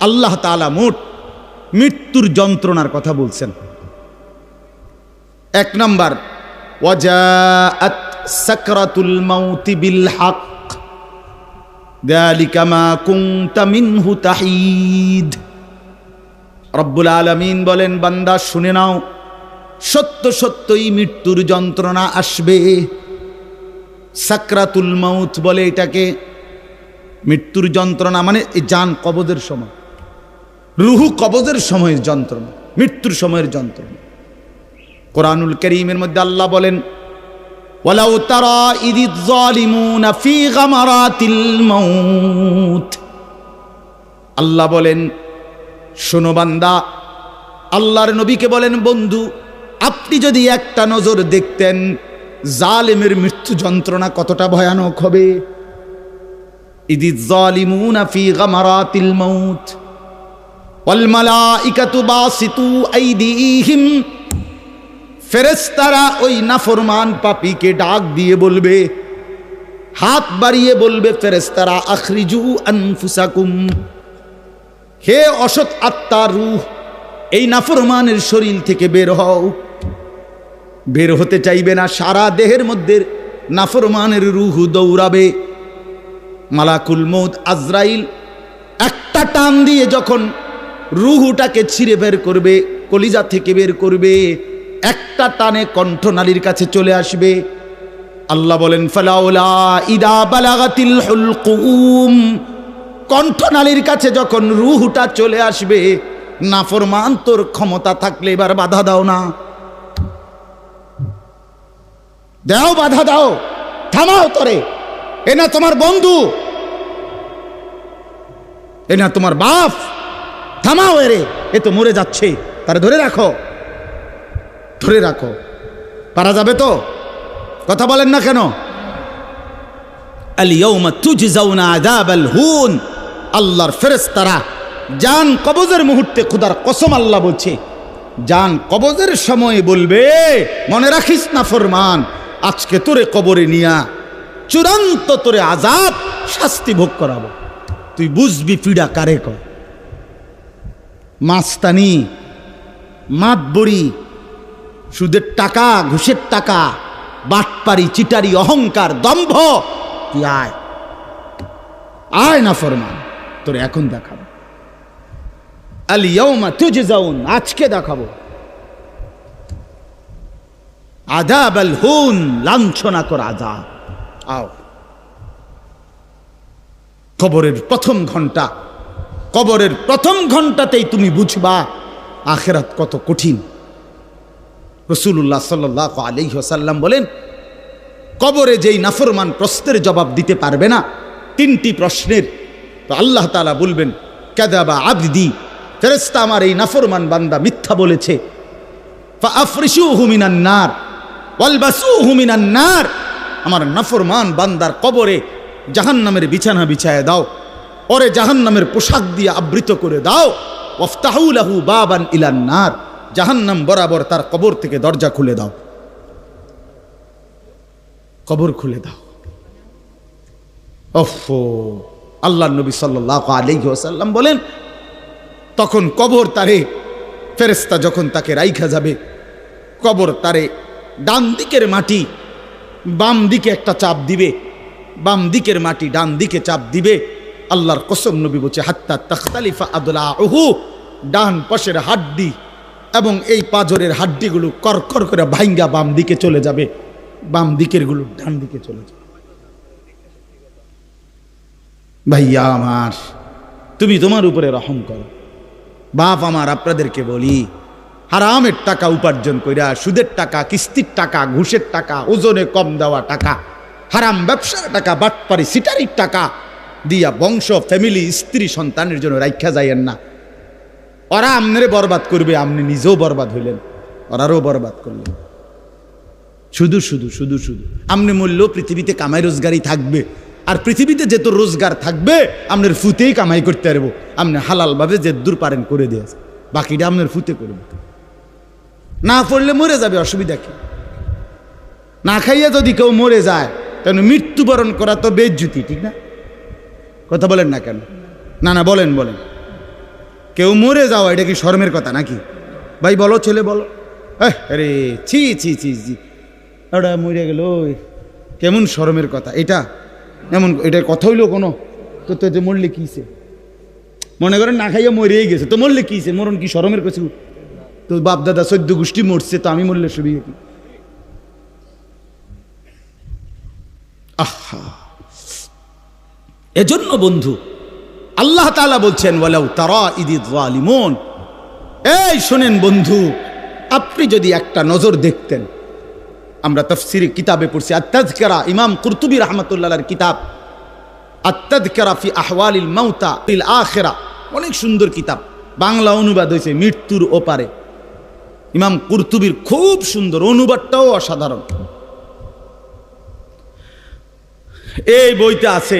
আল্লাহ তাআলা মোট মৃত্যুর যন্ত্রণার কথা বলছেন এক নম্বর ওয়াজাআত সাকরাতুল মাউতি বিল হক ذلك ما كنت منه تحيد রব্বুল আলামিন বলেন বান্দা শুনে নাও সত্য সত্যই মৃত্যুর যন্ত্রণা আসবে সাকরাতুল মাউত বলে এটাকে মৃত্যুর যন্ত্রণা মানে এই যান কবজের সময় রুহু কবজের সময়ের যন্ত্রণা, মৃত্যুর সময়ের যন্ত্রণা। কোরআনুল করিমের মধ্যে আল্লাহ বলেন, ওয়ালাউ তারা ইদিজ জালিমুনা ফি গামারাতিল মাউত। আল্লাহ বলেন, শোনো বান্দা, আল্লাহর নবীকে বলেন, বন্ধু, আপনি যদি একটা নজর দেখতেন, জালেমের মৃত্যু যন্ত্রণা কতটা ভয়ানক হবে? ইদিজ জালিমুনা ফি গামারাতিল মাউত। ওয়াল মালাইকাতু বাসিতু আইদিহিম। ফেরেস্তারা ওই নাফরমান পাপীকে ডাক দিয়ে বলবে, হাত বাড়িয়ে বলবে ফেরেস্তারা আখরিজু আনফুসাকুম। হে অসৎ আত্মার রূহ, এই নাফরমানের শরীর থেকে বের হও। বের হতে চাইবে না, সারা দেহের মধ্যে নাফরমানের রুহু দৌড়াবে। মালাকুল মৌদ আজরাইল একটা টান দিয়ে যখন রুহুটাকে ছিঁড়ে বের করবে, কলিজা থেকে বের করবে, একটা টানে কণ্ঠনালীর কাছে চলে আসবে। আল্লাহ বলেন হুলকুম কণ্ঠনালীর কাছে যখন রুহুটা চলে আসবে, নাফরমান, তোর ক্ষমতা থাকলে এবার বাধা দাও না। দাও, বাধা দাও। থামাও তোরে। এ না তোমার বন্ধু। এ না তোমার বাপ। থামাও এরে। এ তো মরে যাচ্ছে। তারা ধরে রাখো। ধরে রাখো। পারা যাবে তো? কথা বলেন না কেন? আল্লাহর ফেরেশতারা জান কবজের মুহূর্তে খুদার কসম আল্লাহ বলছে, জান কবজের সময় বলবে, মনে রাখিস না ফরমান, আজকে তোরে কবরে নিয়া চূড়ান্ত তোরে আজাব শাস্তি ভোগ করাবো। তুই বুঝবি পিড়া কারে কর মাস্তানি মাতবড়ি সুদের টাকা, ঘুষের টাকা, বাটপারি, চিটারি, অহংকার, দম্ভ। তুই আয়। আয় না ফরমান, তোর এখন দেখাবো। আলিয়াউমা তুজে যাউন আজকে দেখাবো। আজাব আল হুন, লাঞ্ছনা কর আজাব আও। কবরের প্রথম ঘণ্টা কবরের প্রথম ঘন্টাতেই তুমি বুঝবা আখেরাত কত কঠিন। রসুল্লাহ সাল্লাহ আলহি আসাল্লাম বলেন, কবরে যেই নাফরমান প্রশ্নের জবাব দিতে পারবে না, তিনটি প্রশ্নের। তো আল্লাহ তালা বলবেন কেদাবা আবদি ফেরেস্তা আমার এই নাফরমান বান্দা মিথ্যা বলেছে। নার নার। আমার নাফরমান বান্দার কবরে জাহান্নামের বিছানা বিছায় দাও। ওরে জাহান্নামের পোশাক দিয়ে আবৃত করে দাও। ওফতাহুলাহু বাবান ইলান্নার জাহান্নাম বরাবর তার কবর থেকে দরজা খুলে দাও। কবর খুলে দাও। ওফো আল্লাহ নবী সাল্লাহ আলাইহি ওয়াসাল্লাম বলেন, তখন কবর তারে ফেরেস্তা যখন তাকে রাইখা যাবে, কবর তারে ডান দিকের মাটি বাম দিকে একটা চাপ দিবে, বাম দিকের মাটি ডান দিকে চাপ দিবে আল্লাহর কসম নবী বলছে, হাত্তা তখতালিফা আদুল্লাহ ওহু ডান পাশের হাড্ডি এবং এই পাজরের হাড্ডিগুলো করকর করে ভাইঙ্গা বাম দিকে চলে যাবে, বাম দিকেরগুলো ডান দিকে চলে যাবে। ভাইয়া আমার, তুমি তোমার উপরে রহম করো। বাপ আমার, আপনাদেরকে বলি, হারামের টাকা উপার্জন কইরা, সুদের টাকা, কিস্তির টাকা, ঘুষের টাকা, ওজনে কম দেওয়া টাকা, হারাম ব্যবসার টাকা, বাটপারি, সিটারির টাকা দিয়া বংশ ফ্যামিলি স্ত্রী, সন্তানের জন্য রাইখা যাইয়েন না। ওরা আমনেরে বরবাদ করবে আপনি নিজেও বরবাদ হইলেন, ওরারও বরবাদ করলেন। শুধু শুধু শুধু শুধু। আমনে মূল্য পৃথিবীতে কামাই রোজগারই থাকবে। আর পৃথিবীতে যে তোর রোজগার থাকবে আপনার ফুতেই কামাই করতে পারব। আপনি হালালভাবে যে দূর পারেন, করে দিয়েছে বাকিটা আপনার ফুতে করবে না পড়লে মরে যাবে, অসুবিধা কি? না খাইয়া যদি কেউ মরে যায়, তাহলে মৃত্যুবরণ করা তো বেজ্জুতি, ঠিক না? কথা বলেন না কেন? না না, বলেন বলেন। কেউ মরে যাওয়া, এটা কি শর্মের কথা নাকি? ভাই, বলো, ছেলে, বলো। আরে, ছি ছি ছি ছি। ওটা মরে গেল কেমন শরমের কথা, এটা? এমন, এটার কথা হইল কোনো? তো তো যে মরলে কিছে মনে করেন না খাইয়া মরেই গেছে, তো মরলে কিছে মরণ কি শরমের কিছু তো বাপ দাদা সদ্য গোষ্ঠী মরছে, তো আমি মরলে সুবিধা কি আহা। এজন্য বন্ধু, আল্লাহ তালা বলছেন বলেও তারা ইদি জালিমন এই শোনেন বন্ধু, আপনি যদি একটা নজর দেখতেন, আমরা তফসির কিতাবে পড়ছি আত্মাজকেরা ইমাম কুরতুবি রহমতুল্লাহর কিতাব আত্মাজকেরা ফি আহওয়ালিল মাউতা ইল আখেরা, অনেক সুন্দর কিতাব, বাংলা অনুবাদ হয়েছে মৃত্যুর ওপারে। ইমাম কুরতুবির খুব সুন্দর, অনুবাদটাও অসাধারণ। এই বইতে আছে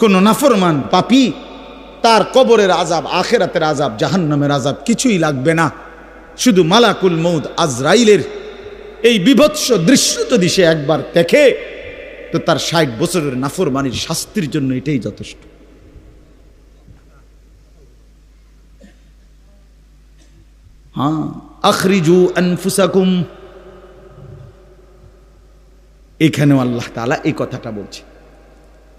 কোন নাফরমান পাপি, তার কবরের আজাব আখেরাতের আজাব জাহান্নামের আজাব কিছুই লাগবে না। শুধু মালাকুল মৌদ আজরাইলের এই বিভৎস দৃশ্য যদি সে একবার দেখে, তো তার ষাট বছরের নাফরমানির শাস্তির জন্য এটাই যথেষ্ট। হ্যাঁ আখরিজু আনফুসাকুম। এখানেও আল্লাহ তালা এই কথাটা বলছে।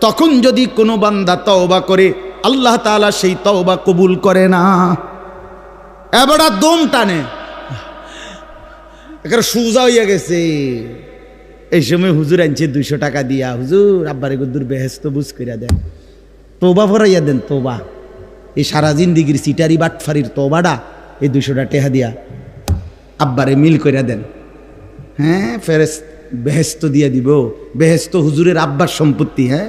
তখন যদি কোনো বান্দা তওবা করে, আল্লাহ তাআলা সেই তওবা কবুল করে না। এবারা দম টানে। এখানে সুজা হইয়া গেছে। এই সময় হুজুর আনছে দুইশো টাকা দিয়া। হুজুর, আব্বারে গুদ্দুর বেহেস্ত বুঝ করিয়া দেন। তোবা ভরাইয়া দেন তোবা এই সারা জিন্দিগির সিটারি বাটফারির তোবাটা এই দুইশোটা টেহা দিয়া আব্বারে মিল করিয়া দেন। হ্যাঁ ফেরেস বেহেস্ত দিয়া দিব। বেহেস্ত হুজুরের আব্বার সম্পত্তি হ্যাঁ?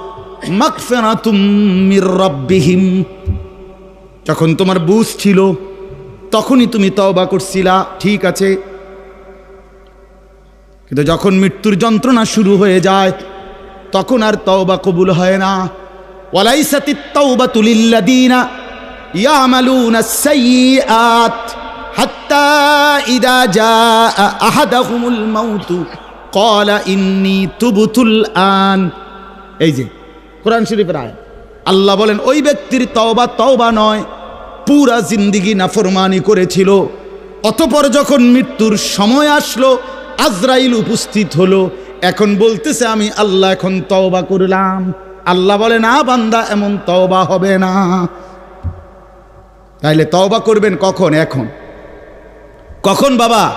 মির রাব্বিহিম। যখন তোমার বুঝ ছিল, তখনই তুমি তওবা করছিলা, ঠিক আছে। কিন্তু যখন মৃত্যুর যন্ত্রণা শুরু হয়ে যায়, তখন আর তওবা কবুল হয় না। ওয়ালাইসাতিত তাওবাতু লিল্লাযীনা ইয়ামালুনা আস-সাইয়্যাত হাত্তা ইদা জাআ আহাদাহুমুল মাউতু। ক্বালা ইন্নী তুবতুল আন। এই যে কোরআন শরীফের আয়াত। আল্লাহ বলেন, ওই ব্যক্তির তওবা তওবা নয়, পুরা জিন্দিগি নাফরমানি করেছিল। অতপর যখন মৃত্যুর সময় আসলো, আজরাইল উপস্থিত হলো। এখন বলতেছে, আমি আল্লাহ এখন তওবা করলাম। আল্লাহ বলে না বান্দা, এমন তওবা হবে না। তাইলে তওবা করবেন কখন? এখন। কখন বাবা?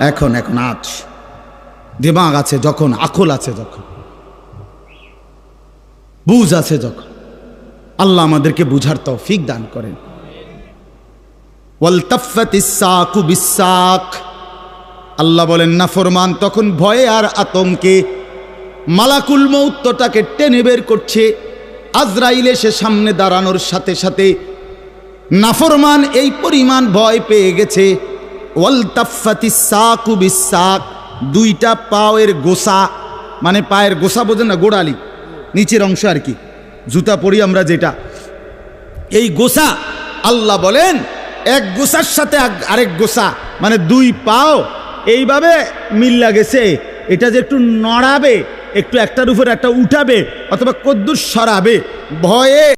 এখন এখন, আজ। দিমাগ আছে যখন, আকল আছে যখন। বুঝ আছে যখন। আল্লাহ আমাদেরকে বুঝার তৌফিক দান করেন। আল্লাহ বলেন, না ফরমান, তখন ভয়ে আর আতঙ্কে মালাকুল মৌত্তটাকে টেনে বের করছে। আজরাইলে সে সামনে দাঁড়ানোর সাথে সাথে নাফরমান এই পরিমাণ ভয় পেয়ে গেছে। দুইটা পায়ের গোসা মানে পায়ের গোসা বোঝেন না, গোড়ালি। নিচের অংশ আর কি। জুতা পরি আমরা যেটা। এই গোসা, আল্লাহ বলেন, এক গোসার সাথে আরেক গোসা মানে দুই পাও, এইভাবে মিল্লা গেছে। এটা যে একটু নড়াবে, একটু একটার উপর একটা উঠাবে, অথবা কদ্দুর সরাবে, ভয়ে